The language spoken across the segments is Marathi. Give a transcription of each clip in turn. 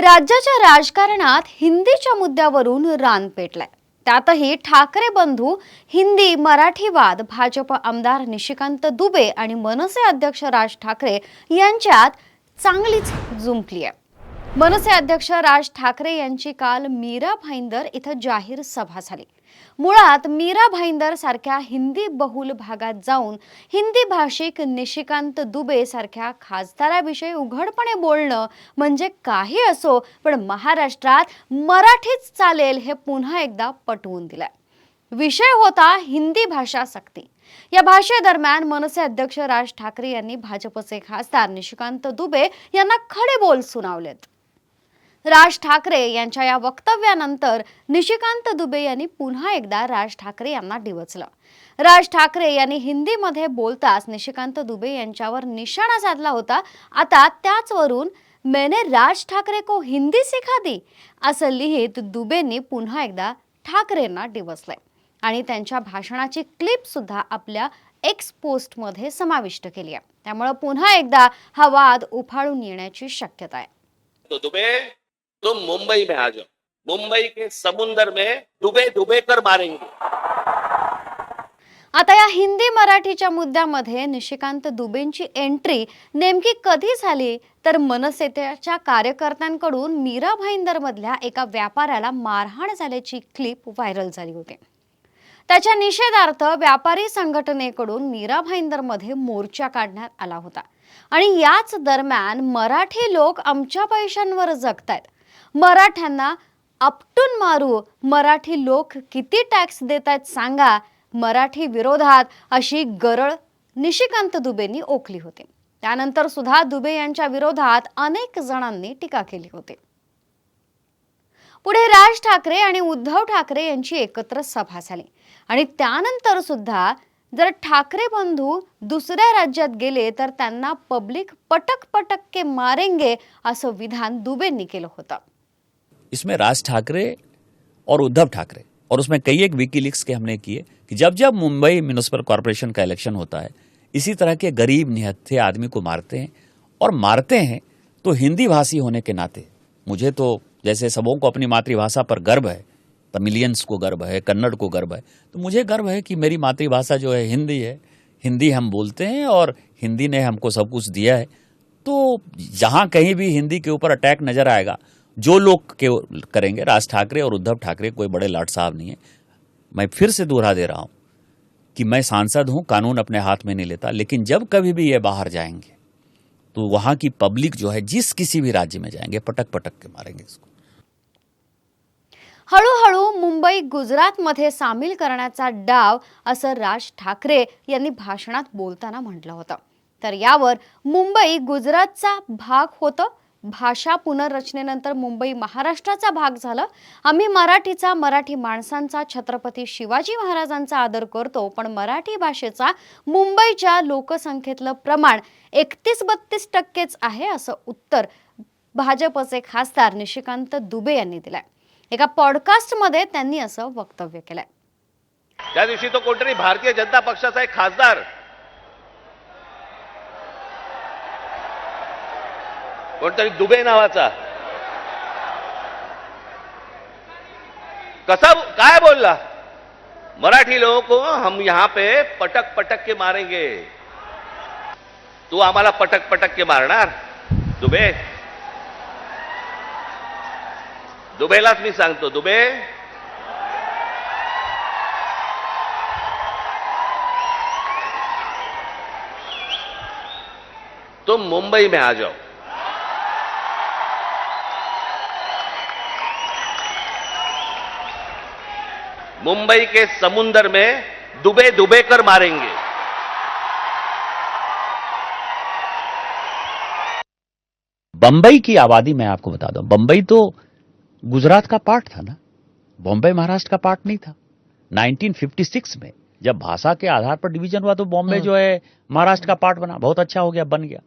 राज्याच्या राजकारणात हिंदीच्या मुद्द्यावरून रान पेटलंय. त्यातही ठाकरे बंधू हिंदी मराठीवाद भाजप आमदार निशिकांत दुबे आणि मनसे अध्यक्ष राज ठाकरे यांच्यात चांगलीच जुंपली आहे. मनसे अध्यक्ष राज ठाकरे यांची काल मीरा भाईंदर इथं जाहीर सभा झाली. मुळात मीरा भाईंदर सारख्या हिंदी बहुल भागात जाऊन हिंदी भाषिक निशिकांत दुबे सारख्या खासदाराविषयी उघडपणे बोलणं म्हणजे काही असो पण महाराष्ट्रात मराठीच चालेल हे पुन्हा एकदा पटवून दिलंय. विषय होता हिंदी भाषा सक्ती. या भाषेदरम्यान मनसे अध्यक्ष राज ठाकरे यांनी भाजपचे खासदार निशिकांत दुबे यांना खडे बोल सुनावलेत. राज ठाकरे यांच्या या वक्तव्यानंतर निशिकांत दुबे यांनी पुन्हा एकदा राज ठाकरे यांना डिवचलं. राज ठाकरे यांनी हिंदीमध्ये बोलताच निशिकांत दुबे यांच्यावर निशाणा साधला होता. आता त्याचवरून मैंने राज ठाकरे को हिंदी सिखा दी असं लिहित दुबेंनी पुन्हा एकदा ठाकरेंना डिवचलंय. आणि त्यांच्या भाषणाची क्लिप सुद्धा आपल्या एक्स पोस्टमध्ये समाविष्ट केली आहे. त्यामुळे पुन्हा एकदा हा वाद उफाळून येण्याची शक्यता आहे. दुबे तुम मुंबई में आ जाओ। मुंबई के समुंदर में डुबे डुबे कर मारेंगे। आता या हिंदी मराठीच्या मुद्द्यामध्ये निशिकांत दुबेंची एंट्री नेमकी कधी झाली? तर मनसेच्या कार्यकर्त्यांकडून मीरा भाईंदरमधल्या एका व्यापाऱ्याला मारहाण झाल्याची क्लिप व्हायरल झाली होती. त्याच्या निषेधार्थ व्यापारी संघटनेकडून मीरा भाईंदरमध्ये मोर्चा काढण्यात आला होता. आणि याच दरम्यान मराठी लोक आमच्या पैशांवर जगतायत. मराठ्यांना आपटून मारू. मराठी लोक किती टॅक्स देत आहेत सांगा. मराठी विरोधात अशी गरळ निशिकांत दुबेंनी ओकली होती. त्यानंतर सुद्धा दुबे यांच्या विरोधात अनेक जणांनी टीका केली होती. पुढे राज ठाकरे आणि उद्धव ठाकरे यांची एकत्र सभा झाली. आणि त्यानंतर सुद्धा जर ठाकरे बंधू दुसऱ्या राज्यात गेले तर त्यांना पब्लिक पटक पटक के मारेंगे असं विधान दुबेंनी केलं होतं. इसमें राज ठाकरे और उद्धव ठाकरे, और उसमें कई एक विकीलीक्स के हमने किए कि जब जब मुंबई म्यूनिसिपल कॉरपोरेशन का इलेक्शन होता है, इसी तरह के गरीब निहत्थे आदमी को मारते हैं, और मारते हैं तो हिंदी भाषी होने के नाते, मुझे तो जैसे सबों को अपनी मातृभाषा पर गर्व है तमिलियंस को गर्व है, कन्नड़ को गर्व है तो मुझे गर्व है कि मेरी मातृभाषा जो है हिंदी है, हिंदी हम बोलते हैं और हिंदी ने हमको सब कुछ दिया है तो जहाँ कहीं भी हिंदी के ऊपर अटैक नज़र आएगा जो लोग के करेंगे राज ठाकरे और उद्धव ठाकरे कोई बड़े लाट साहब नहीं है। मैं फिर से दोहरा दे रहा हूं कि मैं सांसद हूं कानून अपने हाथ में नहीं लेता लेकिन जब कभी भी ये बाहर जाएंगे तो वहां की पब्लिक जो है जिस किसी भी राज्य में जाएंगे पटक पटक के मारेंगे इसको। हळूहळू मुंबई गुजरातमध्ये सामील करण्याचा डाव असं राज ठाकरे यांनी भाषणात बोलताना म्हटलं होतं. तर यावर मुंबई गुजरातचा भाग होतं भाषा पुनर्रचनेनंतर मुंबई महाराष्ट्राचा भाग झालं. आम्ही मराठीचा मराठी माणसांचा छत्रपती शिवाजी महाराजांचा आदर करतो पण मराठी भाषेचा मुंबईच्या लोकसंख्येतलं प्रमाण एकतीस बत्तीस टक्केच आहे असं उत्तर भाजपचे खासदार निशिकांत दुबे यांनी दिलंय. एका पॉडकास्टमध्ये त्यांनी असं वक्तव्य केलंय. त्या दिवशी तो कोणतरी भारतीय जनता पक्षाचा एक खासदार कोणतरी दुबे नावाचा. कसा काय बोलला? मराठी लोगों को हम यहां पे पटक पटक के मारेंगे. तू आम्हाला पटक पटक के मारणार? दुबे? दुबेलाच मी सांगतो दुबे? तुम मुंबई में आ जाओ। मुंबई के समुंदर में डुबे डुबे कर मारेंगे। बंबई की आबादी मैं आपको बता दूँ बंबई तो गुजरात का पार्ट था ना बॉम्बे महाराष्ट्र का पार्ट नहीं था। 1956 में जब भाषा के आधार पर डिवीज़न हुआ तो बॉम्बे जो है महाराष्ट्र का पार्ट बना बहुत अच्छा हो गया बन गया।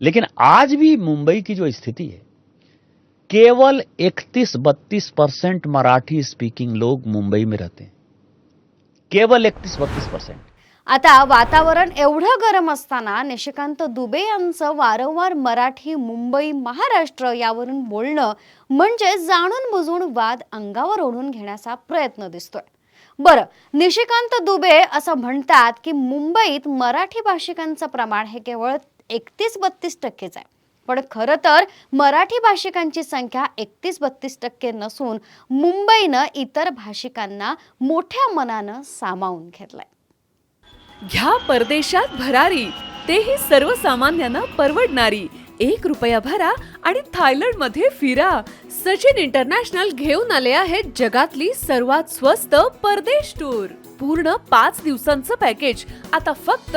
लेकिन आज भी मुंबई की जो स्थिति है केवल 31-32 परसेंट मराठी स्पीकिंग लोग मुंबई में रहते हैं। केवल 31-32 परसेंट। आता वातावरण एवढं गरम असताना निशिकांत दुबे यांचं वारंवार मराठी मुंबई महाराष्ट्र यावरून बोलणं म्हणजे जाणून बुजून वाद अंगावर ओढून घेण्याचा प्रयत्न दिसतोय. बरं निशिकांत दुबे असं म्हणतात की मुंबईत मराठी भाषिकांचं प्रमाण हे केवळ एकतीस बत्तीस टक्केच आहे. पण खरं तर मराठी भाषिकांची संख्या एकतीस बत्तीस टक्के नसून मुंबईनं इतर भाषिकांना मोठ्या मनानं सामावून घेतलंय. घ्या परदेशात भरारी तेही सर्वसामान्यांना परवडणारी. एक रुपया भरा आणि थायलंडमध्ये फिरा. सचिन इंटरनॅशनल घेऊन आले आहेत जगातली सर्वात स्वस्त परदेश टूर. पूर्ण पाच दिवसांचं पॅकेज. आता फक्त